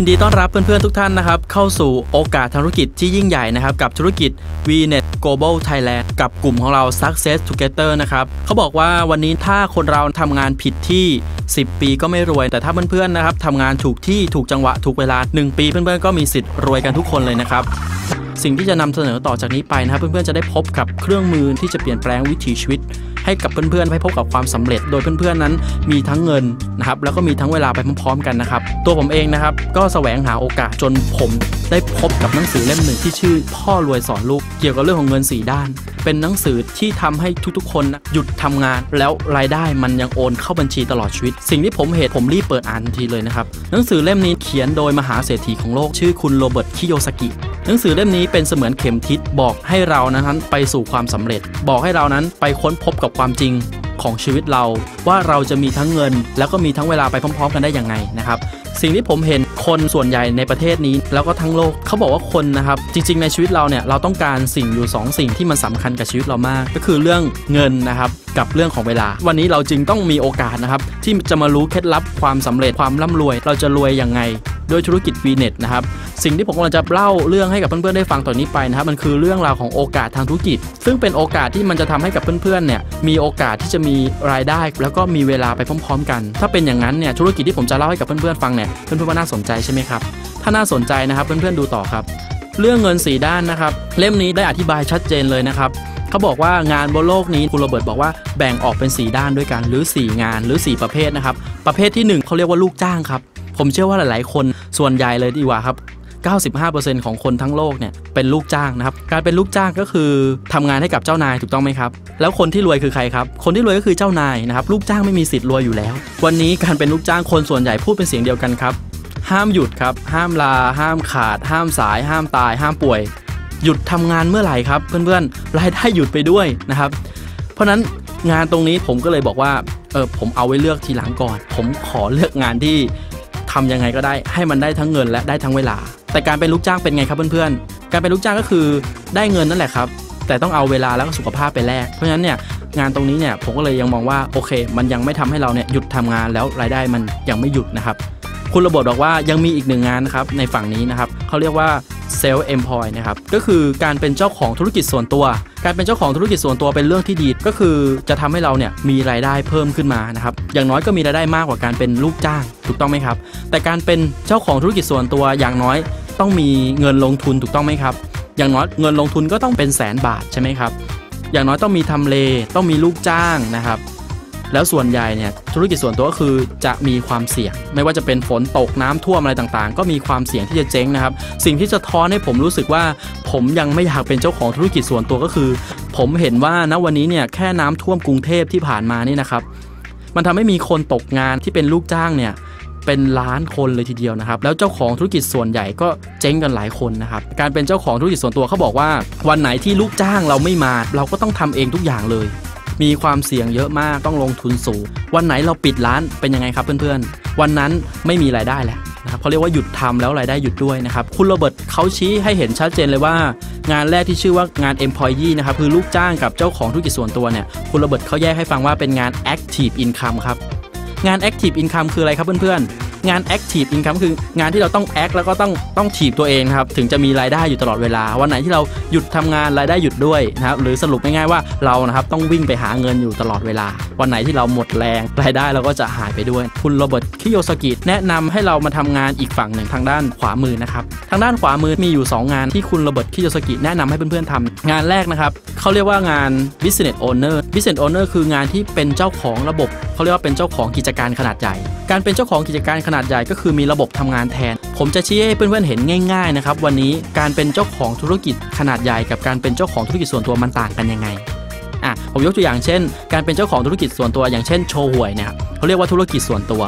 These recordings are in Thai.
ยินดีต้อนรับเพื่อนๆทุกท่านนะครับ เข้าสู่โอกาสธุรกิจที่ยิ่งใหญ่นะครับ กับธุรกิจ VNet Global Thailand กับกลุ่มของเรา Success Together นะครับเขาบอกว่าวันนี้ถ้าคนเราทำงานผิดที่ 10 ปีก็ไม่รวย แต่ถ้าเพื่อนๆนะครับทำงานถูกที่ถูกจังหวะถูกเวลา 1 ปีเพื่อนๆก็มีสิทธิ์รวยกันทุกคนเลยนะครับสิ่งที่จะนำเสนอต่อจากนี้ไปนะครับเพื่อนๆจะได้พบกับเครื่องมือที่จะเปลี่ยนแปลงวิถีชีวิต ให้กับเพื่อนๆให้พบกับความสำเร็จ โดยเพื่อนๆนั้นมีทั้งเงินนะครับแล้วก็มีทั้งเวลาไปพร้อมๆกันนะครับตัวผมเองนะครับก็แสวงหาโอกาสจนผมได้พบกับหนังสือเล่มหนึ่งที่ชื่อ พ่อรวยสอนลูกเกี่ยวกับเรื่องของเงิน 4 ด้าน เป็นหนังสือที่ทำให้ทุกๆ คนนะหยุดทำงาน แล้วรายได้มันยังโอนเข้าบัญชีตลอดชีวิต สิ่งที่ผมเห็นผมรีบเปิดอ่านทันทีเลยนะครับหนังสือเล่มนี้เขียนโดยมหาเศรษฐีของโลกชื่อคุณโรเบิร์ตคิโยสกิ หนังสือเล่มนี้เป็นเสมือนเข็มทิศบอกให้เรานั้นไปสู่ความสำเร็จ บอกให้เรานั้นไปค้นพบกับความจริงของชีวิตเราว่าเราจะมีทั้งเงิน แล้วก็มีทั้งเวลาไปพร้อม ๆ กันได้ยังไงนะครับ สิ่งที่ผมเห็นคนส่วนใหญ่ในประเทศนี้ แล้วก็ทั้งโลกเขาบอกว่าคนนะครับจริง ๆ ในชีวิตเราเนี่ยเราต้องการสิ่งอยู่ 2 สิ่งที่มันสำคัญกับชีวิตเรามาก ก็คือเรื่องเงินนะครับกับเรื่องของเวลา วันนี้เราจึงต้องมีโอกาสนะครับที่จะมารู้เคล็ดลับความสำเร็จความร่ำรวย เราจะรวยยังไงด้วยธุรกิจ VNet นะครับ สิ่งที่ผมกำลังจะเล่าเรื่องให้กับเพื่อนๆได้ฟังต่อนนี้ไปนะครับ มันคือเรื่องราวของโอกาสทางธุรกิจ ซึ่งเป็นโอกาสที่มันจะทำให้กับเพื่อนๆเนี่ยมีโอกาสที่จะมีรายได้ แล้วก็มีเวลาไปพร้อม ๆ กัน ถ้าเป็นอย่างนั้นเนี่ยธุรกิจที่ผมจะเล่าให้กับเพื่อนๆฟังเนี่ยเพื่อนๆว่าน่าสนใจใช่ไหมครับ ถ้าน่าสนใจนะครับเพื่อนๆดูต่อครับ เรื่องเงินสีด้านนะครับ เล่มนี้ได้อธิบายชัดเจนเลยนะครับเขาบอกว่างานบนโลกนี้คุณโรเบิร์ตบอกว่าแบ่งออกเป็น 4 ด้านด้วยกัน หรือ 4 งานหรือ 4 ประเภทนะครับ ประเภทที่ 1เขาเรียกว่าลูกจ้างครับ ผมเชื่อว่าหลายๆ คนส่วนใหญ่เลยดีกว่าครับ 95%ของคนทั้งโลกเนี่ยเป็นลูกจ้างนะครับ การเป็นลูกจ้างก็คือทำงานให้กับเจ้านายถูกต้องไหมครับ แล้วคนที่รวยคือใครครับ คนที่รวยก็คือเจ้านายนะครับ ลูกจ้างไม่มีสิทธิ์รวยอยู่แล้ว วันนี้การเป็นลูกจ้างคนส่วนใหญ่พูดเป็นเสียงเดียวกันครับ ห้ามหยุดครับ ห้ามลา ห้ามขาด ห้ามสาย ห้ามตาย ห้ามป่วย หยุดทำงานเมื่อไหร่ครับ เพื่อนๆ รายได้หยุดไปด้วยนะครับ เพราะนั้นงานตรงนี้ผมก็เลยบอกว่า เออผมเอาไว้เลือกทีหลังก่อน ผมขอเลือกงานที่ ทำยังไงก็ได้ให้มันได้ทั้งเงินและได้ทั้งเวลา แต่การเป็นลูกจ้างเป็นไงครับเพื่อนๆ การเป็นลูกจ้างก็คือได้เงินนั่นแหละครับ แต่ต้องเอาเวลาแล้วก็สุขภาพไปแลกเพราะฉะนั้นเนี่ยงานตรงนี้เนี่ยผมก็เลยยังมองว่าโอเค มันยังไม่ทำให้เราเนี่ยหยุดทำงานแล้วรายได้มันยังไม่หยุดนะครับคุณระบบบอกว่ายังมีอีกหนึ่งงานนะครับในฝั่งนี้นะครับเขาเรียกว่า เซลล์เอ็มพอยนะครับก็คือการเป็นเจ้าของธุรกิจส่วนตัว การเป็นเจ้าของธุรกิจส่วนตัวเป็นเรื่องที่ดีก็คือจะทำให้เราเนี่ยมีรายได้เพิ่มขึ้นมานะครับอย่างน้อยก็มีรายได้มากกว่าการเป็นลูกจ้างถูกต้องไหมครับ แต่การเป็นเจ้าของธุรกิจส่วนตัวอย่างน้อยต้องมีเงินลงทุนถูกต้องไหมครับ อย่างน้อยเงินลงทุนก็ต้องเป็นแสนบาทใช่ไหมครับอย่างน้อยต้องมีทำเลต้องมีลูกจ้างนะครับ แล้วส่วนใหญ่เนี่ยธุรกิจส่วนตัวก็คือจะมีความเสี่ยง ไม่ว่าจะเป็นฝนตกน้ำท่วมอะไรต่างๆ ก็มีความเสี่ยงที่จะเจ๊งนะครับ สิ่งที่จะท้อนให้ผมรู้สึกว่า ผมยังไม่อยากเป็นเจ้าของธุรกิจส่วนตัวก็คือ ผมเห็นว่าณวันนี้เนี่ยแค่น้ำท่วมกรุงเทพที่ผ่านมานี่นะครับ มันทำให้มีคนตกงานที่เป็นลูกจ้างเนี่ยเป็นล้านคนเลยทีเดียวนะครับ แล้วเจ้าของธุรกิจส่วนใหญ่ก็เจ๊งกันหลายคนนะครับ การเป็นเจ้าของธุรกิจส่วนตัวเขาบอกว่า วันไหนที่ลูกจ้างเราไม่มา เราก็ต้องทำเองทุกอย่างเลย มีความเสี่ยงเยอะมากต้องลงทุนสูง วันไหนเราปิดร้านเป็นยังไงครับเพื่อนๆ วันนั้นไม่มีรายได้แล้วนะครับเขาเรียกว่าหยุดทำแล้วรายได้หยุดด้วยนะครับ คุณโรเบิร์ตเขาชี้ให้เห็นชัดเจนเลยว่า งานแรกที่ชื่อว่างาน employee นะครับคือลูกจ้างกับเจ้าของธุรกิจส่วนตัวเนี่ยคุณโรเบิร์ตเขาแยกให้ฟังว่าเป็นงาน active income ครับงาน active income คืออะไรครับเพื่อนๆ งาน Active Income คืองานที่เราต้องแอคแล้วก็ต้องต้องถีบตัวเองครับถึงจะมีรายได้อยู่ตลอดเวลา วันไหนที่เราหยุดทำงานรายได้หยุดด้วยนะครับหรือสรุปง่ายๆว่าเรานะครับต้องวิ่งไปหาเงินอยู่ตลอดเวลา วันไหนที่เราหมดแรงรายได้เราก็จะหายไปด้วย คุณโรเบิร์ตคิโยสกิแนะนำให้เรามาทำงานอีกฝั่งหนึ่งทางด้านขวามือนะครับทางด้านขวามือมีอยู่ 2 งานที่คุณโรเบิร์ตคิโยสกิแนะนำให้เพื่อนๆทำงานแรกนะครับเขาเรียกว่างาน business owner business owner คืองานที่เป็นเจ้าของระบบเขาเรียกว่าเป็นเจ้าของกิจการขนาดใหญ่ การเป็นเจ้าของกิจการขนาดใหญ่ก็คือมีระบบทำงานแทน ผมจะชี้ให้เพื่อนๆเห็นง่ายๆนะครับวันนี้การเป็นเจ้าของธุรกิจขนาดใหญ่กับการเป็นเจ้าของธุรกิจส่วนตัวมันต่างกันยังไงอะผมยกตัวอย่างเช่น การเป็นเจ้าของธุรกิจส่วนตัวอย่างเช่นโชว์หวยเนี่ยเขาเรียกว่าธุรกิจส่วนตัว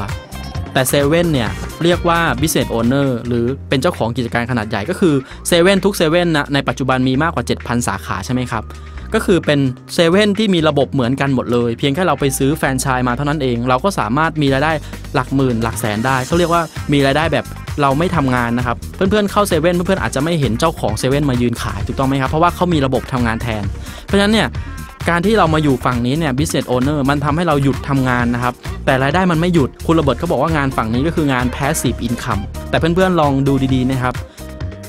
แต่เซเว่นเนี่ยเรียกว่า business owner หรือเป็นเจ้าของกิจการขนาดใหญ่ก็คือเซเว่นทุกเซเว่นนะในปัจจุบันมีมากกว่า 7,000 สาขาใช่ไหมครับ ก็คือเป็นเซเว่นที่มีระบบเหมือนกันหมดเลย เพียงแค่เราไปซื้อแฟรนไชส์มาเท่านั้นเอง เราก็สามารถมีรายได้หลักหมื่นหลักแสนได้เขาเรียกว่ามีรายได้แบบเราไม่ทำงานนะครับ เพื่อนๆเข้าเซเว่นเพื่อนๆอาจจะไม่เห็นเจ้าของเซเว่นมายืนขายถูกต้องไหมครับ เพราะว่าเขามีระบบทำงานแทน เพราะฉะนั้นเนี่ยการที่เรามาอยู่ฝั่งนี้เนี่ย business owner มันทำให้เราหยุดทำงานนะครับ แต่รายได้มันไม่หยุด คุณระเบิดเขาบอกว่างานฝั่งนี้ก็คืองาน passive income แต่เพื่อนๆลองดูดีๆนะครับ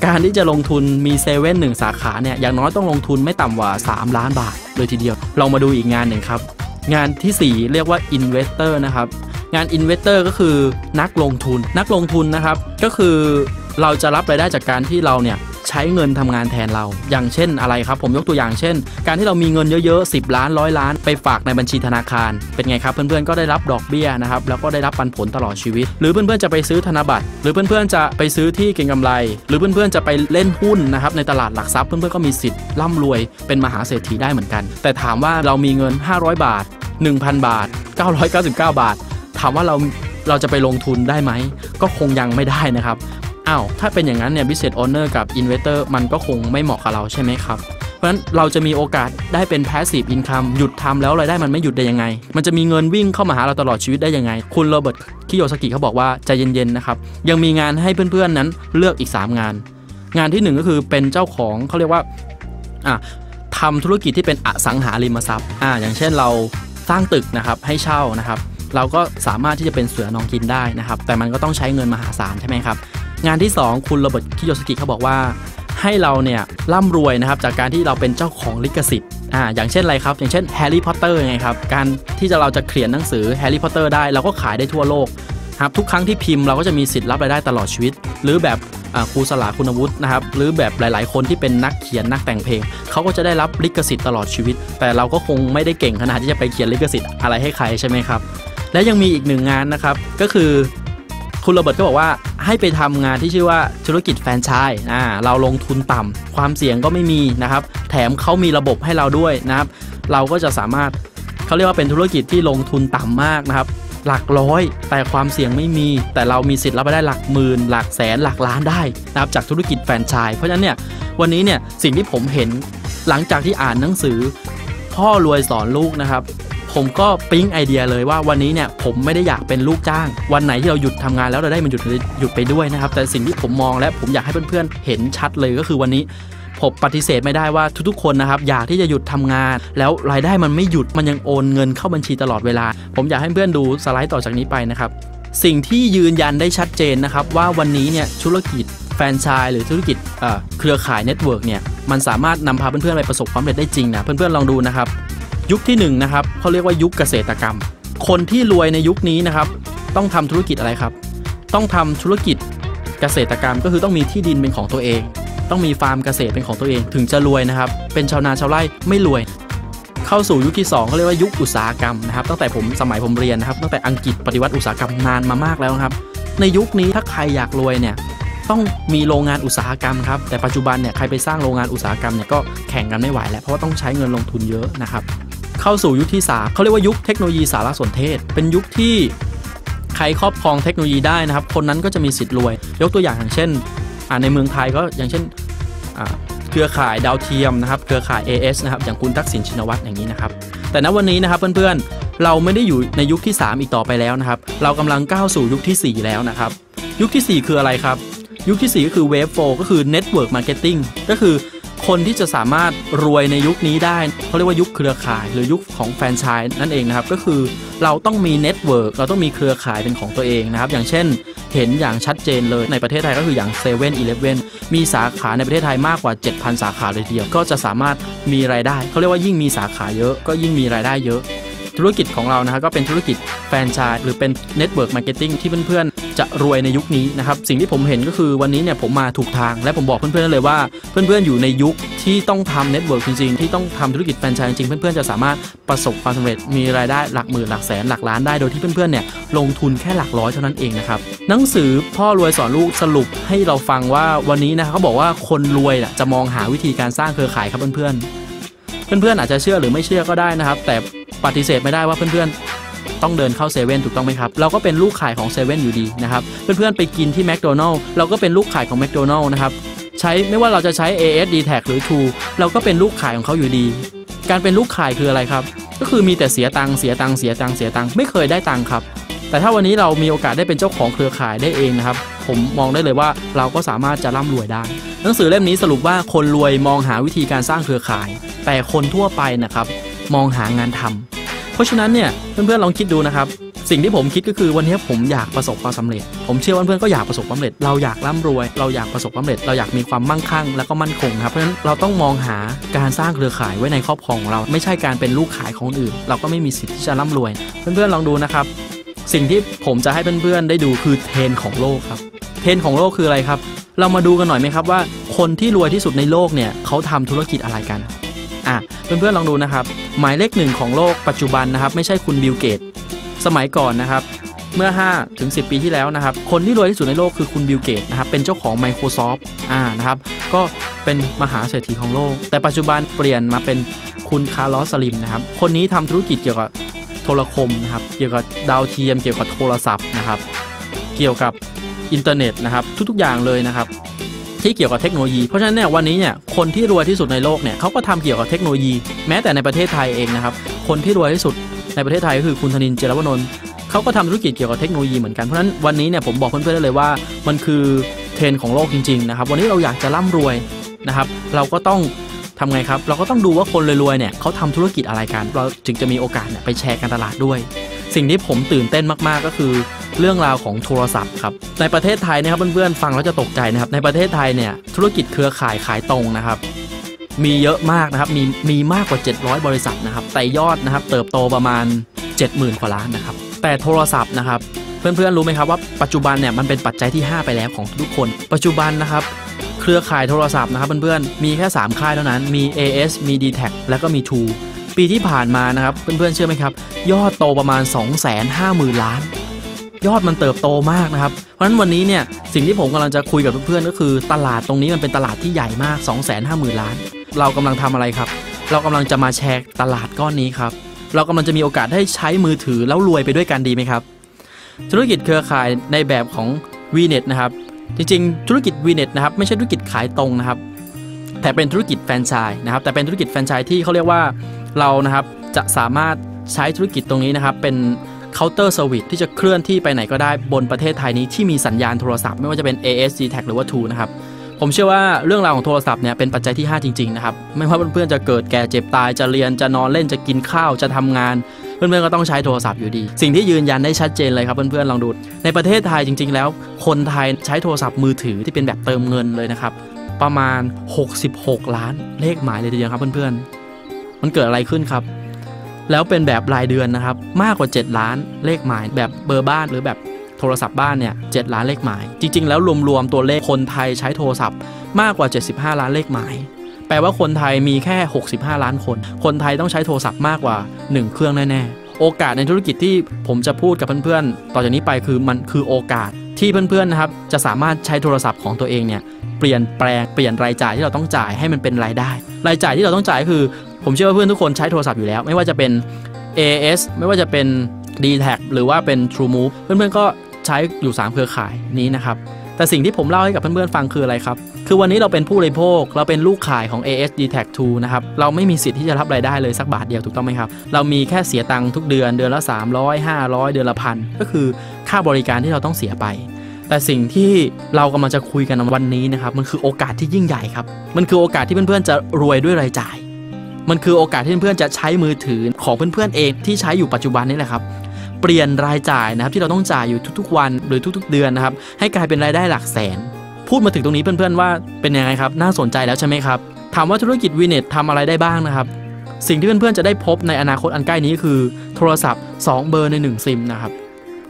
การที่จะลงทุนมีเซเว่นหนึ่งสาขาเนี่ยอย่างน้อยต้องลงทุนไม่ต่ำกว่า 3 ล้านบาทเลยทีเดียวลองมาดูอีกงานหนึ่งครับ งานที่ 4 เรียกว่า investor นะครับ งาน investor ก็คือนักลงทุน นักลงทุนนะครับ ก็คือเราจะรับรายได้จากการที่เราเนี่ย ใช้เงินทำงานแทนเรา อย่างเช่นอะไรครับ ผมยกตัวอย่างเช่น การที่เรามีเงินเยอะๆ 10 ล้านร้อยล้าน ไปฝากในบัญชีธนาคาร เป็นไงครับเพื่อนๆก็ได้รับดอกเบี้ยนะครับแล้วก็ได้รับปันผลตลอดชีวิต หรือเพื่อนๆจะไปซื้อธนบัตร หรือเพื่อนๆจะไปซื้อที่เก็งกำไร หรือเพื่อนๆจะไปเล่นหุ้นนะครับในตลาดหลักทรัพย์เพื่อนๆก็มีสิทธิ์ร่ำรวยเป็นมหาเศรษฐีได้เหมือนกัน แต่ถามว่าเรามีเงิน 500 บาท 1,000 บาท 999 บาท ถามว่าเราเราจะไปลงทุนได้ไหม ก็คงยังไม่ได้นะครับ อ้าวถ้าเป็นอย่างนั้นเนี่ย business owner กับ investor มันก็คงไม่เหมาะกับเราใช่ไหมครับ เพราะฉะนั้นเราจะมีโอกาสได้เป็น passive income หยุดทำแล้วรายได้มันไม่หยุดได้ยังไง มันจะมีเงินวิ่งเข้ามาหาเราตลอดชีวิตได้ยังไง คุณโรเบิร์ตคิโยสกิเขาบอกว่าใจเย็นๆนะครับยังมีงานให้เพื่อนๆนั้นเลือกอีก 3 งาน งานที่ 1 ก็คือเป็นเจ้าของเขาเรียกว่าอะทำธุรกิจที่เป็นอสังหาริมทรัพย์อ่าอย่างเช่นเราสร้างตึกนะครับให้เช่านะครับเราก็สามารถที่จะเป็นเสือนองกินได้นะครับ แต่มันก็ต้องใช้เงินมหาศาลใช่ไหมครับ งานที่ 2 คุณโรเบิร์ตคิโยสกิเขาบอกว่า ให้เราเนี่ยร่ำรวยนะครับจากการที่เราเป็นเจ้าของลิขสิทธิ์อ่าอย่างเช่นอะไรครับ อย่างเช่นแฮร์รี่พอตเตอร์ไงครับการที่จะเราจะเขียนหนังสือแฮร์รี่พอตเตอร์ได้เราก็ขายได้ทั่วโลกครับทุกครั้งที่พิมพ์เราก็จะมีสิทธิ์รับรายได้ตลอดชีวิต หรือแบบครูสลาคุณวุฒินะครับหรือแบบหลาย ๆ คนที่เป็นนักเขียนนักแต่งเพลงเขาก็จะได้รับลิขสิทธิ์ตลอดชีวิต แต่เราก็คงไม่ได้เก่งขนาดที่จะไปเขียนลิขสิทธิ์อะไรให้ใครใช่ไหมครับและยังมีอีกหนึ่งงานนะครับก็คือ คุณโรเบิร์ตก็บอกว่าให้ไปทำงานที่ชื่อว่าธุรกิจแฟรนไชส์อ่าเราลงทุนต่ำความเสี่ยงก็ไม่มีนะครับ แถมเขามีระบบให้เราด้วยนะครับ เราก็จะสามารถเขาเรียกว่าเป็นธุรกิจที่ลงทุนต่ำมากนะครับ หลักร้อย แต่ความเสี่ยงไม่มี แต่เรามีสิทธิ์รับไปได้หลักหมื่น หลักแสนหลักล้านได้นะครับจากธุรกิจแฟรนไชส์เพราะฉะนั้นเนี่ยวันนี้เนี่ยสิ่งที่ผมเห็นหลังจากที่อ่านหนังสือ พ่อรวยสอนลูกนะครับ ผมก็ปิ๊งไอเดียเลยว่าวันนี้เนี่ยผมไม่ได้อยากเป็นลูกจ้าง วันไหนที่เราหยุดทำงานแล้วเราได้มันหยุดหยุดไปด้วยนะครับ แต่สิ่งที่ผมมองและผมอยากให้เพื่อนๆเห็นชัดเลยก็คือวันนี้ผมปฏิเสธไม่ได้ว่าทุกๆคนนะครับอยากที่จะหยุดทำงาน แล้วรายได้มันไม่หยุดมันยังโอนเงินเข้าบัญชีตลอดเวลา ผมอยากให้เพื่อนดูสไลด์ต่อจากนี้ไปนะครับสิ่งที่ยืนยันได้ชัดเจนนะครับว่าวันนี้เนี่ยธุรกิจแฟรนไชส์หรือธุรกิจเอ่อเครือข่ายเน็ตเวิร์กเนี่ยมันสามารถนำพาเพื่อนๆไปประสบความสำเร็จได้จริงนะเพื่อนๆลองดูนะครับ ยุคที่1นงนะครับเขาเรียกว่ายุคเกษตรกรรม คนที่รวยในยุคนี้นะครับ ต้องทำธุรกิจอะไรครับ ต้องทำธุรกิจเกษตรกรรมก็คือต้องมีที่ดินเป็นของตัวเอง ต้องมีฟาร์มเกษตรเป็นของตัวเอง ถึงจะรวยนะครับ เป็นชาวนาชาวไร่ไม่รวย เข้าสู่ยุคที่2เขาเรียกว่ายุคอุตสาหกรรมนะครับ ตั้งแต่ผมสมัยผมเรียนนะครับ ตั้งแต่อังกฤษปฏิวัติอุตสาหกรรมนานมามากแล้วครับ ในยุคนี้ถ้าใครอยากรวยเนี่ยต้องมีโรงงานอุตสาหกรรมครับ แต่ปัจจุบันเนี่ยใครไปสร้างโรงงานอุตสาหกรรมเนี่ยก็แข่งกันไม่ไหวแล้ว เพราะว่าต้องใช้เงินลงทุนเยอะนะครับ เข้าสู่ยุคที่ 3เขาเรียกว่ายุคเทคโนโลยีสารสนเทศ เป็นยุคที่ใครครอบครองเทคโนโลยีได้นะครับ คนนั้นก็จะมีสิทธิ์รวย ยกตัวอย่างอย่างเช่นในเมืองไทยก็อย่างเช่นเครือข่ายดาวเทียมนะครับ เครือข่าย AS นะครับ อย่างคุณทักษิณชินวัตรอย่างนี้นะครับ แต่ณวันนี้นะครับเพื่อนๆ เราไม่ได้อยู่ในยุคที่ 3 อีกต่อไปแล้วนะครับ เรากำลังก้าวสู่ยุคที่ 4 แล้วนะครับ ยุคที่ 4 คืออะไรครับ ยุคที่ 4 ก็คือ Wave 4ก็คือ Network Marketing ก็คือ คนที่จะสามารถรวยในยุคนี้ได้เขาเรียกว่ายุคเครือข่าย หรือยุคของแฟรนไชส์นั่นเองนะครับ ก็คือเราต้องมีเน็ตเวิร์กเราต้องมีเครือข่ายเป็นของตัวเองนะครับ อย่างเช่นเห็นอย่างชัดเจนเลยในประเทศไทยก็คืออย่าง7 e เ e ่ e อมีสาขาในประเทศไทยมากกว่า 7,000 สาขาเลยทีเดียว ก็จะสามารถมีรายได้เขาเรียกว่ายิ่งมีสาขาเยอะก็ยิ่งมีรายได้เยอะ ธุรกิจของเรานะครับก็เป็นธุรกิจแฟรนไชส์หรือเป็นเน็ตเวิร์กมาร์เก็ตติ้งที่เพื่อนๆ จะรวยในยุคนี้นะครับ สิ่งที่ผมเห็นก็คือวันนี้เนี่ยผมมาถูกทาง และผมบอกเพื่อนๆเลยว่าเพื่อนๆอยู่ในยุคที่ต้องทำเน็ตเวิร์กจริงๆ ที่ต้องทำธุรกิจแฟรนไชส์จริงๆ เพื่อนๆจะสามารถประสบความสำเร็จมีรายได้หลักหมื่นหลักแสนหลักล้านได้โดยที่เพื่อนๆเนี่ยลงทุนแค่หลักร้อยเท่านั้นเองนะครับหนังสือพ่อรวยสอนลูกสรุปให้เราฟังว่าวันนี้นะครับเขาบอกว่าคนรวยจะมองหาวิธีการสร้างเครือข่ายครับเพื่อนๆเพื่อนๆอาจจะเชื่อหรือไม่เชื่อก็ได้นะครับ แต่ ปฏิเสธไม่ได้ว่าเพื่อนๆ ต้องเดินเข้าเซเว่นถูกต้องไหมครับ เราก็เป็นลูกขายของเซเว่นอยู่ดีนะครับเพื่อนๆไปกินที่แมคโดนัลล์เราก็เป็นลูกขายของแมคโดนัลล์นะครับใช้ไม่ว่าเราจะใช้ AS d t a c หรือ True เราก็เป็นลูกขายของเขาอยู่ดี การเป็นลูกขายคืออะไรครับ ก็คือมีแต่เสียตังค์เสียตังค์เสียตังค์เสียตังค์ไม่เคยได้ตังค์ครับ แต่ถ้าวันนี้เรามีโอกาสได้เป็นเจ้าของเครือข่ายได้เองนะครับ ผมมองได้เลยว่าเราก็สามารถจะร่ำรวยได้ หนังสือเล่มนี้สรุปว่าคนรวยมองหาวิธีการสร้างเครือข่าย แต่คนทั่วไปนะครับ มองหางานทำเพราะฉะนั้นเนี่ยเพื่อนๆลองคิดดูนะครับ สิ่งที่ผมคิดก็คือวันนี้ผมอยากประสบความสำเร็จ ผมเชื่อว่าเพื่อนๆก็อยากประสบความสำเร็จ เราอยากร่ำรวย เราอยากประสบความสำเร็จ เราอยากมีความมั่งคั่ง และก็มั่นคงครับ เพราะฉะนั้นเราต้องมองหาการสร้างเครือข่ายไว้ในครอบครองเรา ไม่ใช่การเป็นลูกขายของอื่น เราก็ไม่มีสิทธิ์ที่จะร่ำรวย เพื่อนๆลองดูนะครับ สิ่งที่ผมจะให้เพื่อนๆได้ดูคือเทรนของโลกครับ เทรนของโลกคืออะไรครับ เรามาดูกันหน่อยไหมครับว่า คนที่รวยที่สุดในโลกเนี่ยเขาทำธุรกิจอะไรกัน อะเพื่อนๆลองดูนะครับ หมายเลขหนึ่งของโลกปัจจุบันนะครับไม่ใช่คุณบิลเกต สมัยก่อนนะครับ เมื่อ5ถึง10 ปีที่แล้วนะครับ คนที่รวยที่สุดในโลกคือคุณบิลเกตนะครับเป็นเจ้าของ Microsoft อ่านะครับก็เป็นมหาเศรษฐีของโลก แต่ปัจจุบันเปลี่ยนมาเป็นคุณคาร์ลอสสลิมนะครับคนนี้ทำธุรกิจเกี่ยวกับโทรคมนะครับเกี่ยวกับดาวเทียม เกี่ยวกับโทรศัพท์นะครับ เกี่ยวกับอินเทอร์เน็ตนะครับทุกๆอย่างเลยนะครับ ที่เกี่ยวกับเทคโนโลยี เพราะฉะนั้นเนี่ยวันนี้เนี่ยคนที่รวยที่สุดในโลกเนี่ยเขาก็ทำเกี่ยวกับเทคโนโลยี แม้แต่ในประเทศไทยเองนะครับคนที่รวยที่สุดในประเทศไทยก็คือคุณธนินทร์เจรวนนท์เขาก็ทำธุรกิจเกี่ยวกับเทคโนโลยีเหมือนกันเพราะฉะนั้นวันนี้เนี่ยผมบอกเพื่อนๆได้เลยว่า มันคือเทรนของโลกจริงๆนะครับวันนี้เราอยากจะร่ำรวยนะครับเราก็ต้องทำไงครับ เราก็ต้องดูว่าคนรวยๆเนี่ยเขาทำธุรกิจอะไรกัน เราจึงจะมีโอกาสเนี่ยไปแชร์การตลาดด้วย สิ่งที่ผมตื่นเต้นมากๆ ก็คือเรื่องราวของโทรศัพท์ครับในประเทศไทยนะครับเพื่อนๆฟังแล้วจะตกใจนะครับ ในประเทศไทยเนี่ยธุรกิจเครือข่ายขายตรงนะครับ มีเยอะมากนะครับมีมีมากกว่า 700 บริษัทนะครับแต่ยอดนะครับเติบโตประมาณ 70,000กว่าล้านนะครับแต่โทรศัพท์นะครับเพื่อนๆรู้ไหมครับว่าปัจจุบันเนี่ยมันเป็นปัจจัยที่ 5 ไปแล้วของทุกคน ปัจจุบันนะครับเครือข่ายโทรศัพท์นะครับเพื่อนๆมีแค่ 3 ค่ายเท่านั้นมี AS มี d t แทแล้วก็มี True ปีที่ผ่านมานะครับเพื่อนๆเชื่อไหมครับ ยอดโตประมาณ 250,000ล้าน ยอดมันเติบโตมากนะครับ เพราะฉะนั้นวันนี้เนี่ยสิ่งที่ผมกำลังจะคุยกับเพื่อนๆก็คือ ตลาดตรงนี้มันเป็นตลาดที่ใหญ่มาก 250,000ล้าน เรากำลังทำอะไรครับ เรากำลังจะมาแชร์ตลาดก้อนนี้ครับเรากำลังจะมีโอกาสได้ใช้มือถือแล้วรวยไปด้วยกันดีไหมครับ ธุรกิจเครือข่ายในแบบของ VNet นะครับ จริงๆ ธุรกิจ VNet นะครับไม่ใช่ธุรกิจขายตรงนะครับ แต่เป็นธุรกิจแฟรนไชส์นะครับ แต่เป็นธุรกิจแฟรนไชส์ที่เขาเรียกว่า เรานะครับจะสามารถใช้ธุรกิจตรงนี้นะครับ เป็นเคาน์เตอร์เซอร์วิสที่จะเคลื่อนที่ไปไหนก็ได้บนประเทศไทยนี้ที่มีสัญญาณโทรศัพท์ไม่ว่าจะเป็น AS d t a c หรือว่า True นะครับผมเชื่อว่าเรื่องราวของโทรศัพท์เนี่ยเป็นปัจจัยที่ 5 จริงๆนะครับไม่ว่าเพื่อนๆจะเกิดแก่เจ็บตายจะเรียนจะนอนเล่นจะกินข้าวจะทำงาน เพื่อนๆก็ต้องใช้โทรศัพท์อยู่ดี สิ่งที่ยืนยันได้ชัดเจนเลยครับเพื่อนๆลองดู ในประเทศไทยจริง ๆ แล้ว คนไทยใช้โทรศัพท์มือถือที่เป็นแบบเติมเงินเลยนะครับประมาณ 66 ล้านเลขหมายเลยทีเดียวครับเพื่อนๆ มันเกิดอะไรขึ้นครับ แล้วเป็นแบบรายเดือนนะครับ มากกว่า 7 ล้านเลขหมาย แบบเบอร์บ้านหรือแบบโทรศัพท์บ้านเนี่ย7ล้านเลขหมาย จริง ๆ แล้วรวมๆตัวเลขคนไทยใช้โทรศัพท์มากกว่า 75 ล้านเลขหมาย แปลว่าคนไทยมีแค่ 65 ล้านคน คนไทยต้องใช้โทรศัพท์มากกว่า 1 เครื่องแน่ๆ โอกาสในธุรกิจที่ผมจะพูดกับเพื่อนๆ ต่อจากนี้ไปคือมันคือโอกาสที่เพื่อนๆนะครับจะสามารถใช้โทรศัพท์ของตัวเองเนี่ยเปลี่ยนแปลงเปลี่ยนรายจ่ายที่เราต้องจ่ายให้มันเป็นรายได้ รายจ่ายที่เราต้องจ่ายคือ ผมเชื่อว่าเพื่อนทุกคนใช้โทรศัพท์อยู่แล้ว ไม่ว่าจะเป็น AS ไม่ว่าจะเป็น d t แทหรือว่าเป็น TrueMove เพื่อนๆก็ใช้อยู่ 3 เครือข่ายนี้นะครับ แต่สิ่งที่ผมเล่าให้กับเพื่อนๆฟังคืออะไรครับ คือวันนี้เราเป็นผู้บริโภค เราเป็นลูกขายของ AS d t a c 2นะครับ เราไม่มีสิทธิ์ที่จะรับรายได้เลยสักบาทเดียวถูกต้องไหมครับ เรามีแค่เสียตังค์ทุกเดือนเดือนละ 300 500 เดือนละพันก็คือค่าบริการที่เราต้องเสียไปแต่สิ่งที่เรากำลังจะคุยกันวันนี้นะครับ มันคือโอกาสที่ยิ่งใหญ่ครับ มันคือโอกาสที่เพื่อนๆจะรวยด้วยรายจ่าย มันคือโอกาสที่เพื่อนๆจะใช้มือถือของเพื่อนๆเองที่ใช้อยู่ปัจจุบันนี่แหละครับเปลี่ยนรายจ่ายนะครับที่เราต้องจ่ายอยู่ทุกๆวันหรือทุกๆเดือนนะครับให้กลายเป็นรายได้หลักแสน พูดมาถึงตรงนี้เพื่อนๆว่าเป็นยังไงครับน่าสนใจแล้วใช่ไหมครับถามว่าธุรกิจวีเน็ตทำอะไรได้บ้างนะครับสิ่งที่เพื่อนๆจะได้พบในอนาคตอันใกล้นี้คือ โทรศัพท์ 2 เบอร์ใน 1 ซิมนะครับ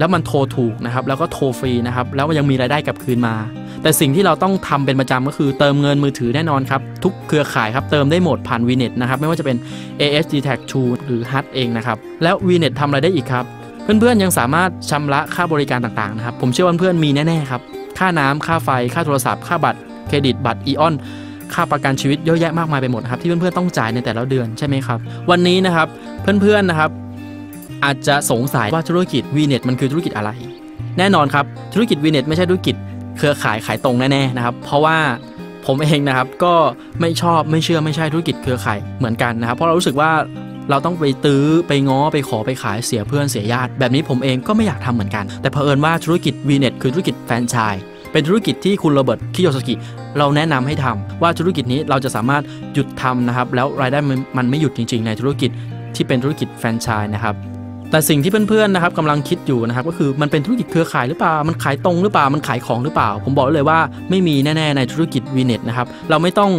แล้วมันโทรถูกนะครับ แล้วก็โทรฟรีนะครับ แล้วยังมีรายได้กลับคืนมา แต่สิ่งที่เราต้องทำเป็นประจำก็คือเติมเงินมือถือแน่นอนครับ ทุกเครือข่ายครับ เติมได้หมดผ่าน VNet นะครับ ไม่ว่าจะเป็น AS d t a c 2หรือ HUT เองนะครับ แล้ว VNet ทำอะไรได้อีกครับ เพื่อนๆยังสามารถชำระค่าบริการต่างๆนะครับ ผมเชื่อว่าเพื่อนๆมีแน่ๆครับ ค่าน้ำค่าไฟ ค่าโทรศัพท์ ค่าบัตร เครดิต บัตรอีออนค่าประกันชีวิตเยอะแยะมากมายไปหมดครับที่เพื่อนๆต้องจ่ายในแต่ละเดือนใช่ไหมครับ วันนี้นะครับเพื่อนๆนะครับ อาจจะสงสัยว่าธุรกิจ VNet มันคือธุรกิจอะไร แน่นอนครับ ธุรกิจ VNet ไม่ใช่ธุรกิจเครือข่ายขายตรงแน่ๆนะครับ เพราะว่าผมเองนะครับก็ไม่ชอบไม่เชื่อไม่ใช่ธุรกิจเครือข่ายเหมือนกันนะครับ เพราะเรารู้สึกว่าเราต้องไปตื้อไปง้อไปขอไปขายเสียเพื่อนเสียญาติ แบบนี้ผมเองก็ไม่อยากทำเหมือนกัน แต่เผอิญว่าธุรกิจ VNet คือธุรกิจแฟรนไชส์เป็นธุรกิจที่คุณโรเบิร์ตคิโยสกิเราแนะนำให้ทำว่าธุรกิจนี้เราจะสามารถหยุดทำนะครับ แล้วรายได้มันไม่หยุดจริง ๆ ในธุรกิจที่เป็นธุรกิจแฟรนไชส์นะครับ แต่สิ่งที่เพื่อนๆนะครับกำลังคิดอยู่นะครับก็คือมันเป็นธุรกิจเครือข่ายหรือเปล่า มันขายตรงหรือเปล่า มันขายของหรือเปล่า ผมบอกเลยว่าไม่มีแน่ๆในธุรกิจวีเน็ตนะครับ เราไม่ต้อง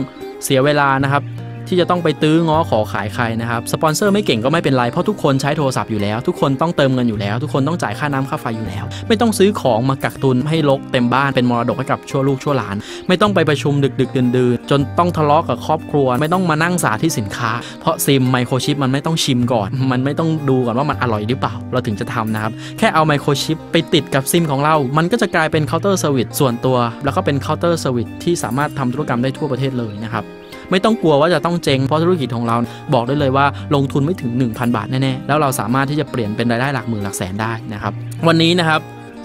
เสียเวลานะครับ ที่จะต้องไปตื้อง้อขอขายใครนะครับสปอนเซอร์ไม่เก่งก็ไม่เป็นไรเพราะทุกคนใช้โทรศัพท์อยู่แล้ว ทุกคนต้องเติมเงินอยู่แล้ว ทุกคนต้องจ่ายค่าน้ำค่าไฟอยู่แล้ว ไม่ต้องซื้อของมากักตุนให้ลกเต็มบ้านเป็นมรดกให้กับชั่วลูกชั่วหลาน ไม่ต้องไปประชุมดึกดึกดื่นดื่นจนต้องทะเลาะกับครอบครัว ไม่ต้องมานั่งสาที่สินค้า เพราะซิมไมโครชิปมันไม่ต้องชิมก่อน มันไม่ต้องดูก่อนว่ามันอร่อยหรือเปล่า เราถึงจะทำนะครับ แค่เอาไมโครชิปไปติดกับซิมของเรา มันก็จะกลายเป็นเคาน์เตอร์เซอร์วิสส่วนตัว แล้วก็เป็นเคาน์เตอร์เซอร์วิสที่สามารถทำธุรกรรมได้ทั่วประเทศเลยนะครับ ไม่ต้องกลัวว่าจะต้องเจ๊งเพราะธุรกิจของเราบอกได้เลยว่าลงทุนไม่ถึง 1,000 บาทแน่ๆแล้วเราสามารถที่จะเปลี่ยนเป็นรายได้หลักหมื่นหลักแสนได้นะครับวันนี้นะครับ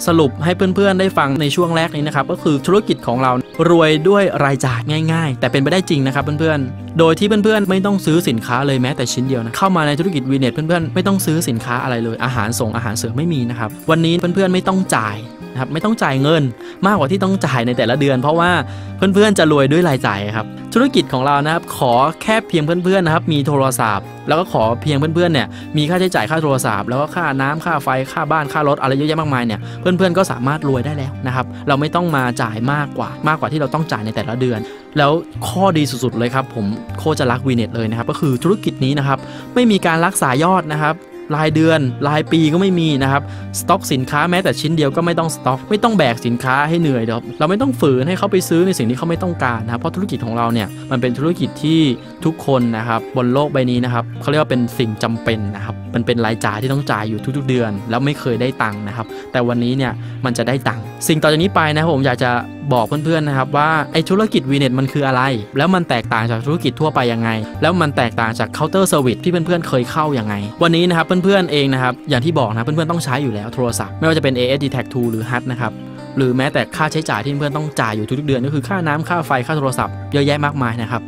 สรุปให้เพื่อนๆได้ฟังในช่วงแรกนี้นะครับก็คือธุรกิจของเรารวยด้วยรายจ่ายง่ายๆ แต่เป็นไปได้จริงนะครับเพื่อนๆ โดยที่เพื่อนๆไม่ต้องซื้อสินค้าเลยแม้แต่ชิ้นเดียวนะเข้ามาในธุรกิจวีเน็ตเพื่อนๆไม่ต้องซื้อสินค้าอะไรเลยอาหารส่งอาหารเสริมไม่มีนะครับวันนี้เพื่อนๆไม่ต้องจ่าย ครับไม่ต้องจ่ายเงิน มากกว่าที่ต้องจ่ายในแต่ละเดือน เพราะว่าเพื่อนๆจะรวยด้วยรายจ่ายครับธุรกิจของเรานะครับขอแค่เพียงเพื่อนๆนะครับมีโทรศัพท์ แล้วก็ขอเพียงเพื่อนๆเนี่ยมีค่าใช้จ่ายค่าโทรศัพท์แล้วก็ค่าน้ำค่าไฟค่าบ้านค่ารถอะไรเยอะแยะมากมายเนี่ยเพื่อนๆก็สามารถรวยได้แล้วนะครับเราไม่ต้องมาจ่ายมากกว่ามากกว่าที่เราต้องจ่ายในแต่ละเดือน แล้วข้อดีสุดๆเลยครับผมโคจะรักวีเน็ตเลยนะครับก็คือธุรกิจนี้นะครับไม่มีการรักษายอดนะครับ รายเดือน รายปีก็ไม่มีนะครับ สต็อกสินค้าแม้แต่ชิ้นเดียวก็ไม่ต้องสต็อก ไม่ต้องแบกสินค้าให้เหนื่อยครับเราไม่ต้องฝืนให้เขาไปซื้อในสิ่งที่เขาไม่ต้องการนะครับเพราะธุรกิจของเราเนี่ยมันเป็นธุรกิจที่ทุกคนนะครับบนโลกใบนี้นะครับเขาเรียกว่าเป็นสิ่งจำเป็นนะครับมันเป็นรายจ่ายที่ต้องจ่ายอยู่ทุกๆเดือน แล้วไม่เคยได้ตังค์นะครับ แต่วันนี้เนี่ยมันจะได้ตังค์สิ่งต่อจากนี้ไปนะครับผมอยากจะบอกเพื่อนๆนะครับว่าไอ้ธุรกิจวีเน็ตมันคืออะไร แล้วมันแตกต่างจากธุรกิจทั่วไปยังไง แล้วมันแตกต่างจากเคาน์เตอร์เซอร์วิสที่เพื่อนๆเคยเข้ายังไง วันนี้นะครับเพื่อนๆเองนะครับ อย่างที่บอกนะเพื่อนๆต้องใช้อยู่แล้วโทรศัพท์ ไม่ว่าจะเป็น ASD Tag 2หรือ HUD นะครับหรือแม้แต่ค่าใช้จ่ายที่เพื่อนๆต้องจ่ายอยู่ทุกๆเดือนก็คือค่าน้ำค่าไฟค่าโทรศัพท์เยอะแยะมากมายนะครับ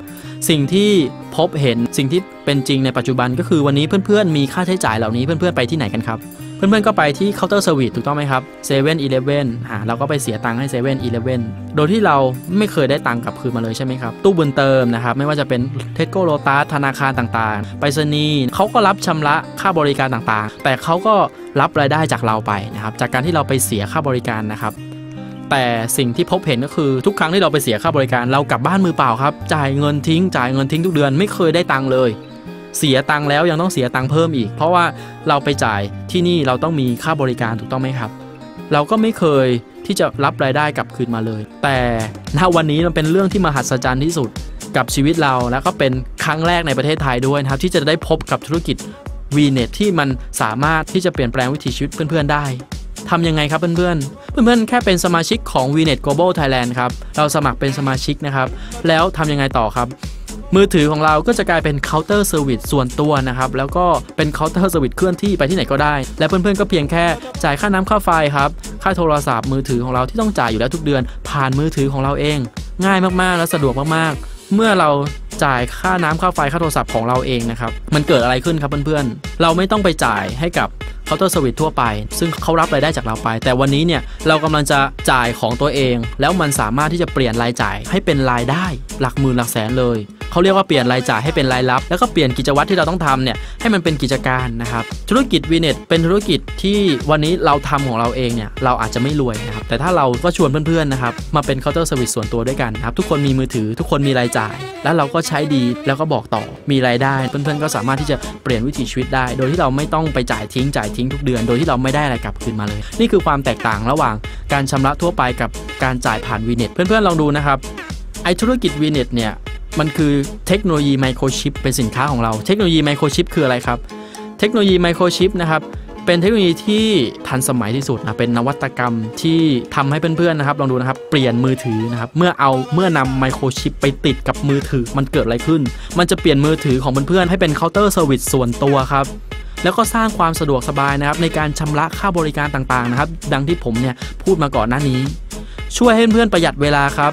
สิ่งที่พบเห็นสิ่งที่เป็นจริงในปัจจุบันก็คือวันนี้เพื่อนๆมีค่าใช้จ่ายเหล่านี้เพื่อนๆไปที่ไหนกันครับ เพื่อนๆก็ไปที่เคาน์เตอร์เซอร์วิสถูกต้องไหมครับเซเว่นอีเลฟเว่นอ่าเราก็ไปเสียตังค์ให้เซเว่นอีเลฟเว่นโดยที่เราไม่เคยได้ตังค์กลับคืนมาเลยใช่ไหมครับ ตู้บุญเติมนะครับ ไม่ว่าจะเป็นเทสโก้โลตัสธนาคารต่างๆ ไปรษณีย์เขาก็รับชำระค่าบริการต่างๆ แต่เขาก็รับรายได้จากเราไปนะครับ จากการที่เราไปเสียค่าบริการนะครับแต่สิ่งที่พบเห็นก็คือทุกครั้งที่เราไปเสียค่าบริการเรากลับบ้านมือเปล่าครับ จ่ายเงินทิ้งจ่ายเงินทิ้งทุกเดือนไม่เคยได้ตังค์เลย เสียตังค์แล้วยังต้องเสียตังค์เพิ่มอีก เพราะว่าเราไปจ่ายที่นี่เราต้องมีค่าบริการถูกต้องไหมครับ เราก็ไม่เคยที่จะรับรายได้กลับคืนมาเลย แต่ณวันนี้มันเป็นเรื่องที่มหัศจรรย์ที่สุดกับชีวิตเราแล้วก็เป็นครั้งแรกในประเทศไทยด้วยนะครับ ที่จะได้พบกับธุรกิจ VNet ที่มันสามารถที่จะเปลี่ยนแปลงวิถีชีวิตเพื่อนๆได้ทำยังไงครับเพื่อนๆ เพื่อนๆ แค่เป็นสมาชิกของ VNet Global Thailand ครับ เราสมัครเป็นสมาชิกนะครับ แล้วทำยังไงต่อครับ มือถือของเราก็จะกลายเป็นเคาน์เตอร์เซอร์วิสส่วนตัวนะครับแล้วก็เป็นเคาน์เตอร์เซอร์วิสเคลื่อนที่ไปที่ไหนก็ได้ และเพื่อนๆก็เพียงแค่จ่ายค่าน้ำค่าไฟครับค่าโทรศัพท์มือถือของเราที่ต้องจ่ายอยู่แล้วทุกเดือน ผ่านมือถือของเราเอง ง่ายมากๆและสะดวกมากๆ เมื่อเราจ่ายค่าน้ำค่าไฟค่าโทรศัพท์ของเราเองนะครับมันเกิดอะไรขึ้นครับเพื่อนๆเราไม่ต้องไปจ่ายให้กับ เคาน์เตอร์เซอร์วิสทั่วไป ซึ่งเขารับรายได้จากเราไป แต่วันนี้เนี่ยเรากำลังจะจ่ายของตัวเอง แล้วมันสามารถที่จะเปลี่ยนรายจ่ายให้เป็นรายได้หลักหมื่นหลักแสนเลยเขาเรียกว่าเปลี่ยนรายจ่ายให้เป็นรายรับ แล้วก็เปลี่ยนกิจวัตรที่เราต้องทำเนี่ยให้มันเป็นกิจการนะครับธุรกิจวีเน็ตเป็นธุรกิจที่วันนี้เราทำของเราเองเนี่ยเราอาจจะไม่รวยนะครับแต่ถ้าเราก็ชวนเพื่อนๆนะครับมาเป็นเคาน์เตอร์เซอร์วิสส่วนตัวด้วยกันนะครับทุกคนมีมือถือทุกคนมีรายจ่าย แล้วเราก็ใช้ดีแล้วก็บอกต่อมีรายได้ เพื่อนๆก็สามารถที่จะเปลี่ยนวิถีชีวิตได้ โดยที่เราไม่ต้องไปจ่ายทิ้งจ่ายทิ้งทุกเดือน โดยที่เราไม่ได้อะไรกลับคืนมาเลย นี่คือความแตกต่างระหว่างการชำระทั่วไปกับการจ่ายผ่านวีเน็ตเพื่อนๆลองดูนะครับไอธุรกิจวีเน็ตเนี่ยมันคือเทคโนโลยีไมโครชิปเป็นสินค้าของเรา เทคโนโลยีไมโครชิปคืออะไรครับ เทคโนโลยีไมโครชิปนะครับเป็นเทคโนโลยีที่ทันสมัยที่สุดนะเป็นนวัตกรรมที่ทำให้เพื่อนๆนะครับลองดูนะครับเปลี่ยนมือถือนะครับเมื่อเอาเมื่อนำไมโครชิปไปติดกับมือถือมันเกิดอะไรขึ้น มันจะเปลี่ยนมือถือของเพื่อนๆให้เป็นเคาน์เตอร์เซอร์วิสส่วนตัวครับ แล้วก็สร้างความสะดวกสบายนะครับในการชำระค่าบริการต่างๆนะครับ ดังที่ผมเนี่ยพูดมาก่อนหน้านี้ ช่วยให้เพื่อนประหยัดเวลาครับ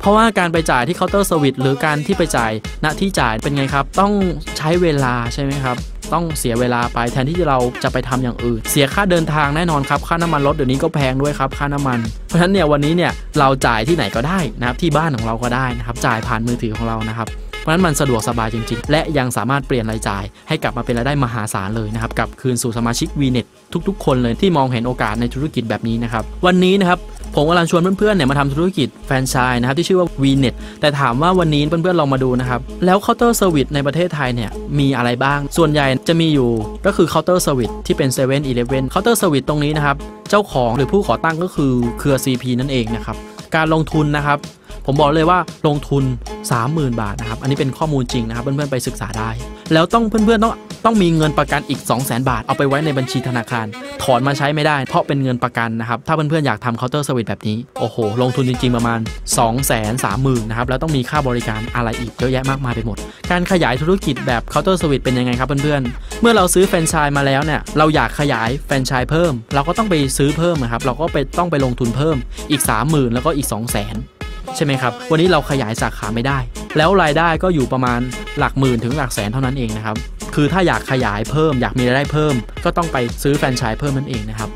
เพราะว่าการไปจ่ายที่เคาน์เตอร์เซอร์วิสหรือการที่ไปจ่ายณที่จ่ายเป็นไงครับ ต้องใช้เวลาใช่ไหมครับ ต้องเสียเวลาไปแทนที่เราจะไปทำอย่างอื่น เสียค่าเดินทางแน่นอนครับ ค่าน้ำมันรถเดี๋ยวนี้ก็แพงด้วยครับ ค่าน้ำมัน เพราะฉะนั้นเนี่ยวันนี้เนี่ยเราจ่ายที่ไหนก็ได้นะครับที่บ้านของเราก็ได้นะครับ จ่ายผ่านมือถือของเรานะครับ ราะนั้นมันสะดวกสบายจริง ๆ และยังสามารถเปลี่ยนรายจ่าย ให้กลับมาเป็นรายได้มหาศาลเลยนะครับกับคืนสู่สมาชิก VNet ทุก ๆ คนเลยที่มองเห็นโอกาสในธุรกิจแบบนี้นะครับวันนี้นะครับผมกำลังชวนเพื่อนๆเนี่ยมาทำธุรกิจแฟรนไชส์นะครับที่ชื่อว่า VNet แต่ถามว่าวันนี้เพื่อนๆลองมาดูนะครับแล้วเคาน์เตอร์เซอร์วิสในประเทศไทยเนี่ยมีอะไรบ้าง ส่วนใหญ่จะมีอยู่ก็คือเคาน์เตอร์เซอร์วิสที่เป็น7 e เ e ่ e อเคาน์เตอร์เซอร์วิสตรงนี้นะครับเจ้าของหรือผู้ก่อตั้งก็คือเครือ CP นั่นเองนะครับการลงทุนนะครับ ผมบอกเลยว่าลงทุน 30,000 บาทนะครับ อันนี้เป็นข้อมูลจริงนะครับ เพื่อนๆไปศึกษาได้ แล้วต้องเพื่อนๆต้องต้องมีเงินประกันอีก 200,000 บาท เอาไปไว้ในบัญชีธนาคาร ถอนมาใช้ไม่ได้ เพราะเป็นเงินประกันนะครับ ถ้าเพื่อนๆอยากทำเคาน์เตอร์สวิตแบบนี้ โอ้โห ลงทุนจริงๆประมาณ 2 3 0 0 0 0นะครับ แล้วต้องมีค่าบริการอะไรอีกเยอะแยะมากมายไปหมด การขยายธุรกิจแบบเคาน์เตอร์สวิตเป็นยังไงครับเพื่อนๆ เมื่อเราซื้อแฟรนไชส์มาแล้วเนี่ย เราอยากขยายแฟรนไชส์เพิ่ม เราก็ต้องไปซื้อเพิ่มนะครับ เราก็ไปต้องไปลงทุนเพิ่มอีก 30,000 แล้วก็อีก 2 0 0 0 0 0 ใช่ไหมครับ วันนี้เราขยายสาขาไม่ได้ แล้วรายได้ก็อยู่ประมาณหลักหมื่นถึงหลักแสนเท่านั้นเองนะครับ คือถ้าอยากขยายเพิ่ม อยากมีรายได้เพิ่ม ก็ต้องไปซื้อแฟรนไชส์เพิ่มนั่นเองนะครับ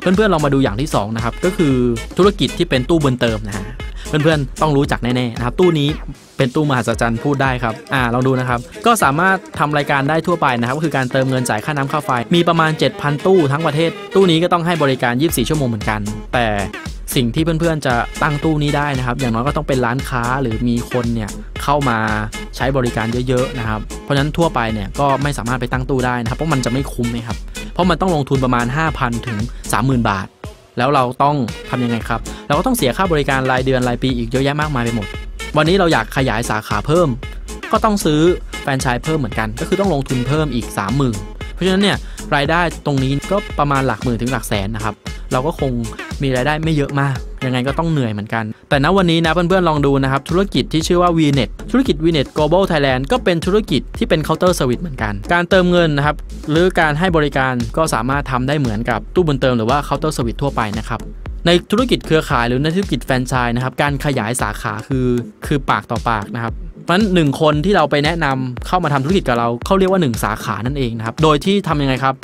เพื่อนๆลองมาดูอย่างที่2นะครับ ก็คือธุรกิจที่เป็นตู้บนเติมนะฮะเพื่อนๆ ต้องรู้จักแน่ๆนะครับตู้นี้เป็นตู้มหัศจรรย์พูดได้ครับอ่าลองดูนะครับ ก็สามารถทำรายการได้ทั่วไปนะครับ ก็คือการเติมเงินจ่ายค่าน้ำค่าไฟ มีประมาณ 7,000 ตู้ทั้งประเทศ ตู้นี้ก็ต้องให้บริการ 24 ชั่วโมงเหมือนกัน แต่ สิ่งที่เพื่อนๆจะตั้งตู้นี้ได้นะครับ อย่างน้อยก็ต้องเป็นร้านค้าหรือมีคนเนี่ยเข้ามาใช้บริการเยอะๆนะครับ เพราะฉะนั้นทั่วไปเนี่ยก็ไม่สามารถไปตั้งตู้ได้นะครับ เพราะมันจะไม่คุ้มนะครับ เพราะมันต้องลงทุนประมาณ 5,000 ถึง 30,000 บาท แล้วเราต้องทำยังไงครับ เราก็ต้องเสียค่าบริการรายเดือนรายปีอีกเยอะแยะมากมายไปหมด วันนี้เราอยากขยายสาขาเพิ่ม ก็ต้องซื้อแฟรนไชส์เพิ่มเหมือนกัน ก็คือต้องลงทุนเพิ่มอีก 30,000 เพราะฉะนั้นเนี่ยรายได้ตรงนี้ก็ประมาณหลักหมื่นถึงหลักแสนนะครับ เราก็คงมีรายได้ไม่เยอะมากยังไงก็ต้องเหนื่อยเหมือนกัน แต่ณวันนี้นะเพื่อนๆลองดูนะครับ ธุรกิจที่ชื่อว่า VNet ธุรกิจ VNet Global Thailand ก็เป็นธุรกิจที่เป็นเคาน์เตอร์เซอร์วิสเหมือนกัน การเติมเงินนะครับ หรือการให้บริการก็สามารถทำได้เหมือนกับตู้บุญเติมหรือว่าเคาน์เตอร์เซอร์วิสทั่วไปนะครับในธุรกิจเครือข่ายหรือในธุรกิจแฟรนไชส์นะครับการขยายสาขาคือคือปากต่อปากนะครับเพราะฉะนั้นหนึ่งคนที่เราไปแนะนำเข้ามาทำธุรกิจกับเราเขาเรียกว่า 1 สาขานั่นเองนะครับโดยที่ทำยังไงครับ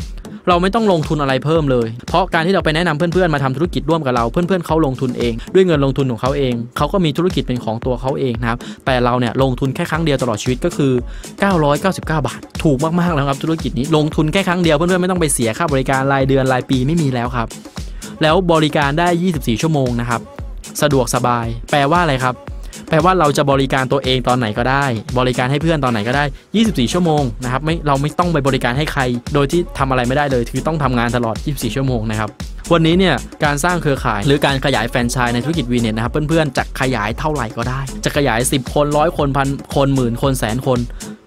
เราไม่ต้องลงทุนอะไรเพิ่มเลย เพราะการที่เราไปแนะนำเพื่อนๆมาทำธุรกิจร่วมกับเรา เพื่อนๆเขาลงทุนเอง ด้วยเงินลงทุนของเขาเองเขาก็มีธุรกิจเป็นของตัวเขาเองนะครับแต่เราเนี่ยลงทุนแค่ครั้งเดียวตลอดชีวิตก็คือ 999 บาท ถูกมากๆแล้วครับธุรกิจนี้ลงทุนแค่ครั้งเดียวเพื่อนๆไม่ต้องไปเสียค่าบริการรายเดือนรายปีไม่มีแล้วครับ แล้วบริการได้ 24 ชั่วโมงนะครับสะดวกสบาย แปลว่าอะไรครับ แปลว่าเราจะบริการตัวเองตอนไหนก็ได้ บริการให้เพื่อนตอนไหนก็ได้ 24 ชั่วโมงนะครับไม่เราไม่ต้องไปบริการให้ใคร โดยที่ทำอะไรไม่ได้เลยคือต้องทำงานตลอด 24 ชั่วโมงนะครับวันนี้เนี่ยการสร้างเครือข่ายหรือการขยายแฟรนไชส์ในธุรกิจวีเน็ตนะครับเพื่อนๆจะขยายเท่าไหร่ก็ได้ จะขยาย 10 คนร้อยคนพันคนหมื่นคนแสนคน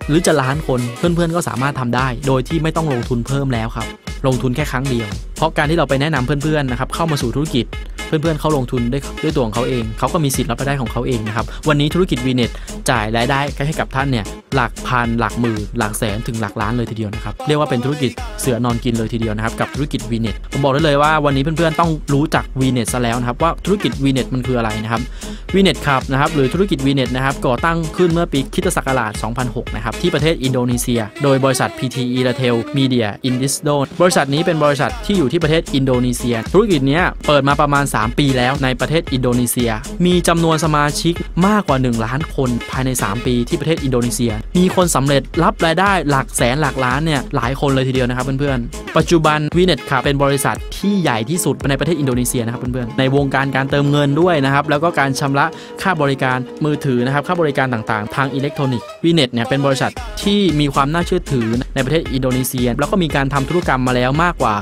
หรือจะล้านคนเพื่อนๆก็สามารถทำได้ โดยที่ไม่ต้องลงทุนเพิ่มแล้วครับ ลงทุนแค่ครั้งเดียว เพราะการที่เราไปแนะนำเพื่อนๆนะครับเข้ามาสู่ธุรกิจเพื่อนๆเขาลงทุนด้วยด้วยตัวของเขาเอง เขาก็มีสิทธิ์รับรายได้ของเขาเองนะครับ วันนี้ธุรกิจวีเน็ตจ่ายรายได้ให้กับท่านเนี่ย หลักพันหลักหมื่นหลักแสนถึงหลักล้านเลยทีเดียวนะครับ เรียกว่าเป็นธุรกิจเสือนอนกินเลยทีเดียวนะครับ กับธุรกิจวีเน็ตผมบอกได้เลยว่าวันนี้เพื่อนๆต้องรู้จักวีเน็ตซะแล้วนะครับ ว่าธุรกิจวีเน็ตมันคืออะไรนะครับวีเน็ตครับนะครับหรือธุรกิจวีเน็ตนะครับก่อตั้งขึ้นเมื่อปีคิตศักราช 2006 นะครับที่ประเทศอินโดนีเซีย โดยบริษัท PTE Retail Media Indisdo บริษัทนี้เป็นบริษัทที่อยู่ที่ประเทศอินโดนีเซีย ธุรกิจนี้เปิดมาประมาณ 3 ปีแล้วในประเทศอินโดนีเซีย มีจำนวนสมาชิกมากกว่า 1 ล้านคนภายใน 3 ปีที่ประเทศอินโดนีเซียมีคนสำเร็จรับรายได้หลักแสนหลักล้านเนี่ยหลายคนเลยทีเดียวนะครับเพื่อนๆ ปัจจุบันวีเน็ตครับเป็นบริษัทที่ใหญ่ที่สุดในประเทศอินโดนีเซียนะครับเพื่อนๆ ในวงการการเติมเงินด้วยนะครับแล้วก็การชำระค่าบริการมือถือนะครับค่าบริการต่างๆ ทางอิเล็กทรอนิกส์วีเน็ตเนี่ยเป็นบริษัทที่มีความน่าเชื่อถือในประเทศอินโดนีเซีย แล้วก็มีการทำธุรกรรมมาแล้วมากกว่า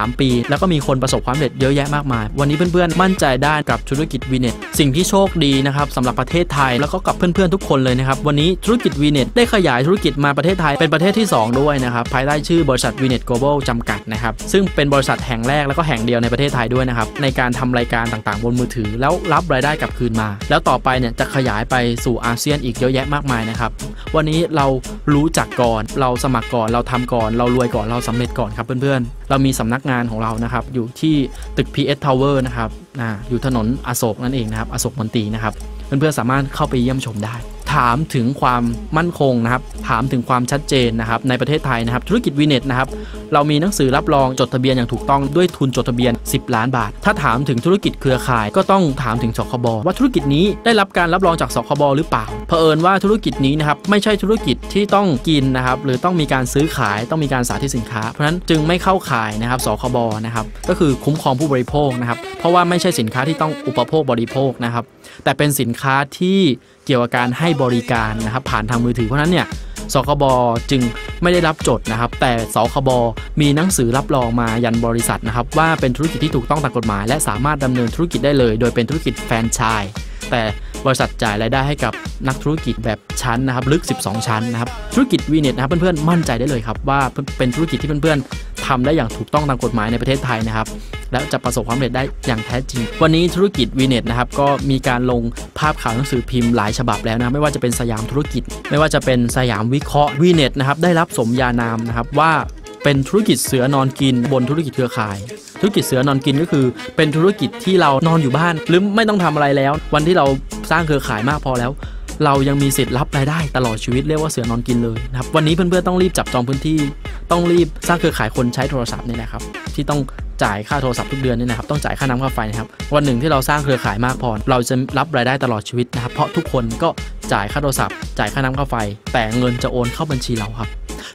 3 ปี แล้วก็มีคนประสบความสำเร็จเยอะแยะมากมาย วันนี้เพื่อนๆ มั่นใจได้กับธุรกิจวีเน็ตสิ่งที่โชคดีนะครับสำหรับประเทศไทยแล้วก็กับเพื่อนๆทุกคนเลยนะครับวันนี้ธุรกิจวีเน็ตได้ขยายธุรกิจมาประเทศไทยเป็นประเทศที่ 2 ด้วยนะครับภายใต้ชื่อบริษัทวีเน็ตโกลบอลจำกัดนะครับซึ่งเป็นบริษัทแห่งแรกแล้วก็แห่งเดียวในประเทศไทยด้วยนะครับในการทำรายการต่างๆ บนมือถือ แล้วรับรายได้กลับคืนมา แล้วต่อไปเนี่ยจะขยายไปสู่อาเซียนอีกเยอะแยะมากมายนะครับวันนี้เรารู้จักก่อนเราสมัครก่อนเราทำก่อน เรารวยก่อนเราสำเร็จก่อนครับเพื่อนๆ เรามีสำนักักงานของเรานะครับ อยู่ที่ตึก PS Tower นะครับนะอยู่ถนนอโศกนั่นเองนะครับอโศกมนตรีนะครับ เพื่อนๆสามารถเข้าไปเยี่ยมชมได้ ถามถึงความมั่นคงนะครับ ถามถึงความชัดเจนนะครับในประเทศไทยนะครับ ธุรกิจวีเน็ตนะครับ เรามีหนังสือรับรองจดทะเบียนอย่างถูกต้องด้วยทุนจดทะเบียน 10 ล้านบาท ถ้าถามถึงธุรกิจเครือข่ายก็ต้องถามถึงสคบว่าธุรกิจนี้ได้รับการรับรองจากสคบหรือเปล่า เผอิญว่าธุรกิจนี้นะครับไม่ใช่ธุรกิจที่ต้องกินนะครับหรือต้องมีการซื้อขายต้องมีการสาธิตสินค้า เพราะฉะนั้นจึงไม่เข้าข่ายนะครับสคบนะครับก็คือคุ้มครองผู้บริโภคนะครับเพราะว่าไม่ใช่สินค้าที่ต้องอุปโภคบริโภคนะครับ แต่เป็นสินค้าที่เกี่ยวกับการให้บริการนะครับผ่านทางมือถือเพราะนั้นเนี่ยสคบจึงไม่ได้รับจดนะครับ แต่สคบมีหนังสือรับรองมายันบริษัทนะครับว่าเป็นธุรกิจที่ถูกต้องตามกฎหมาย และสามารถดำเนินธุรกิจได้เลย โดยเป็นธุรกิจแฟรนไชส์ แต่บริษัทจ่ายรายได้ให้กับนักธุรกิจแบบชั้นนะครับลึก 12 ชั้นนะครับธุรกิจวีเน็ตนะครับเพื่อนๆมั่นใจได้เลยครับว่าเป็นธุรกิจที่เพื่อนๆทำได้อย่างถูกต้องตามกฎหมายในประเทศไทยนะครับและจะประสบความสำเร็จได้อย่างแท้จริง วันนี้ธุรกิจวีเน็ตนะครับก็มีการลงภาพข่าวหนังสือพิมพ์หลายฉบับแล้วนะไม่ว่าจะเป็นสยามธุรกิจ ไม่ว่าจะเป็นสยามวิเคราะห์วีเน็ตนะครับได้รับสมญานามนะครับว่า เป็นธุรกิจเสือนอนกินบนธุรกิจเครือข่าย ธุรกิจเสือนอนกินก็คือ เป็นธุรกิจที่เรานอนอยู่บ้าน หรือไม่ต้องทำอะไรแล้ว วันที่เราสร้างเครือข่ายมากพอแล้ว เรายังมีสิทธิ์รับรายได้ตลอดชีวิตเรียกว่าเสือนอนกินเลยนะครับวันนี้เพื่อนๆต้องรีบจับจองพื้นที่ ต้องรีบสร้างเครือข่ายคนใช้โทรศัพท์นี่นะครับที่ต้อง จ่ายค่าโทรศัพท์ทุกเดือนนี่นะครับต้องจ่ายค่าน้ำค่าไฟนะครับวันหนึ่งที่เราสร้างเครือข่ายมากพอ เราจะรับรายได้ตลอดชีวิตนะครับเพราะทุกคนก็จ่ายค่าโทรศัพท์ จ่ายค่าน้ำค่าไฟ แต่เงินจะโอนเข้าบัญชีเราครับ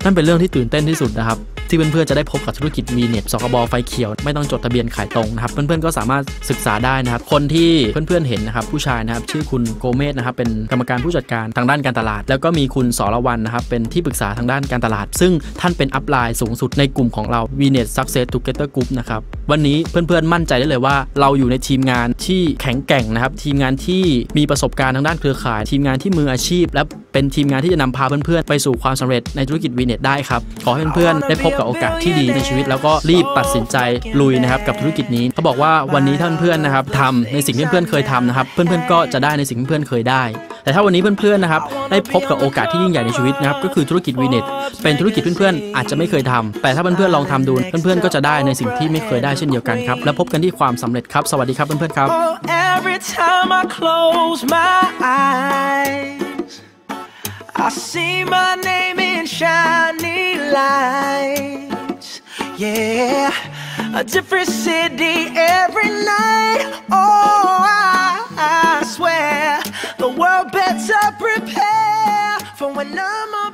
นั่นเป็นเรื่องที่ตื่นเต้นที่สุดนะครับที่เพื่อนๆจะได้พบกับธุรกิจมีเน็ตสกบไฟเขียว ไม่ต้องจดทะเบียนขายตรงนะครับเพื่อนๆก็สามารถศึกษาได้นะครับคนที่เพื่อนๆเห็นนะครับผู้ชายนะครับชื่อคุณโกเมสนะครับเป็นกรรมการผู้จัดการทางด้านการตลาด แล้วก็มีคุณสรวันนะครับเป็นที่ปรึกษาทางด้านการตลาด ซึ่งท่านเป็นอัพไลน์สูงสุดในกลุ่มของเรา v n e t Success Together Group นะครับวันนี้เพื่อนๆมั่นใจได้เลยว่า เราอยู่ในทีมงานที่แข็งแกร่งนะครับ ทีมงานที่มีประสบการณ์ทางด้านเครือข่าย ทีมงานที่มืออาชีพ และเป็นทีมงานที่จะนำพาเพื่อนๆไปสู่ความสำเร็จในธุรกิจ v n e t ได้ครับ ขอให้เพื่อนๆได้พบกับโอกาสที่ดีในชีวิต แล้วก็รีบตัดสินใจลุยนะครับกับธุรกิจนี้เขาบอกว่าวันนี้ท่านเพื่อนนะครับทำในสิ่งที่เพื่อนเคยทำนะครับ เพื่อนๆก็จะได้ในสิ่งที่เพื่อนเคยได้ แต่ถ้าวันนี้เพื่อนๆนะครับได้พบกับโอกาสที่ยิ่งใหญ่ในชีวิตนะครับก็คือธุรกิจ v n e t เป็นธุรกิจเพื่อนๆอาจจะไม่เคยทำแต่ถ้าเพื่อนๆลองทำดูเพื่อนๆก็จะได้ในสิ่งที่ไม่่เคยได้เช่นเดียวกันครับ และพบกันที่ความสำเร็จครับ สวัสดีครับเพื่อนๆครับ every time I close my eyes, I see my name in shiny lights. Yeah, a different city every night. Oh, I, I swear the world better prepare for when I'm on